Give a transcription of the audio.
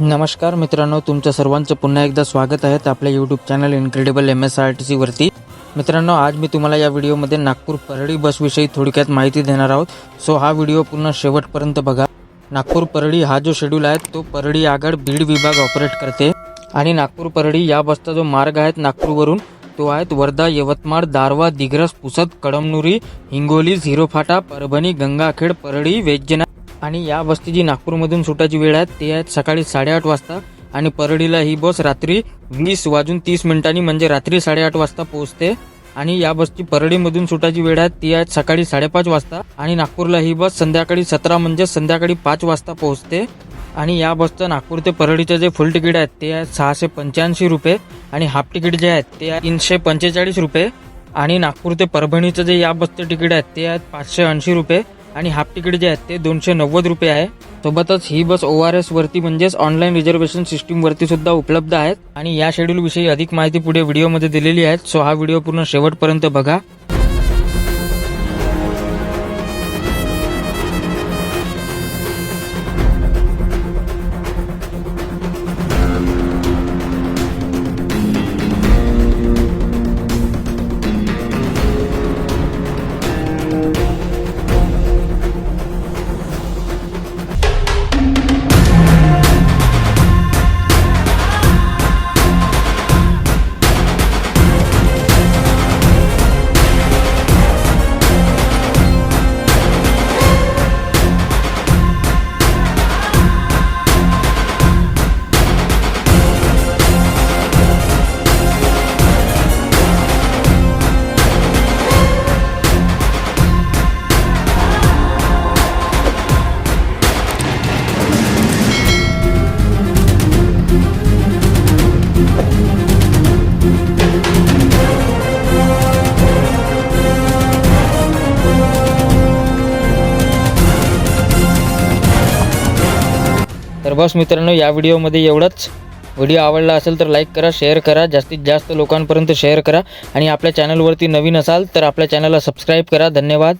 नमस्कार मित्रांनो तुमचं सर्वांचं पुन्हा एकदा स्वागत आहे आपल्या YouTube channel incredible M S R T सीवरती मित्रांनो आज मी तुम्हाला या व्हिडिओमध्ये नागपूर परळी बसविषयी थोडक्यात माहिती देणार आहोत. सो हा व्हिडिओ पूर्ण शेवटपर्यंत बघा. नागपूर परळी हा जो शेड्यूल आहे तो परळी आगड बीड विभाग ऑपरेट करते. आणि नागपूर परळी या बसचा जो मार्ग आहे नागपूरवरून तो आहेत वर्धा यवतमाळ दारवा दिग्रस पुसद कळमनुरी हिंगोली झिरोफाटा परभणी गंगाखेड परळी वैजनाथ आणि या बसची जी नागपूरमधून सुटायची वेळ आहे ते आहेत सकाळी साडेआठ वाजता आणि परळीला ही बस रात्री वीस वाजून तीस मिनिटांनी म्हणजे रात्री साडेआठ वाजता पोहोचते. आणि या बसची परळीमधून सुटायची वेळ आहे ती आहे सकाळी साडेपाच वाजता आणि नागपूरला ही बस संध्याकाळी सतरा म्हणजे संध्याकाळी पाच वाजता पोहोचते. आणि या बसचं नागपूर ते परळीचं जे फुल तिकीट आहे ते आहे सहाशे पंच्याऐंशी रुपये आणि हाफ तिकीट जे आहे ते आहे तीनशे पंचेचाळीस रुपये. आणि नागपूर ते परभणीचं जे या बसचं तिकीट आहे ते आहेत पाचशे ऐंशी रुपये. आणि हाफ तिकीट जे आहेत ते दोनशे नव्वद रुपये आहे. सोबतच ही बस ओ आर एसवरती म्हणजेच ऑनलाईन रिझर्वेशन सिस्टीमवरती सुद्धा उपलब्ध आहेत. आणि या शेड्यूलविषयी अधिक माहिती पुढे व्हिडिओमध्ये दिलेली आहे. सो हा व्हिडिओ पूर्ण शेवटपर्यंत बघा. तर बस मित्रांनो या व्हिडिओमध्ये एवढंच. व्हिडिओ आवडला असेल तर लाईक करा शेअर करा जास्तीत जास्त लोकांपर्यंत शेअर करा. आणि आपल्या चॅनलवरती नवीन असाल तर आपल्या चॅनलला सबस्क्राईब करा. धन्यवाद.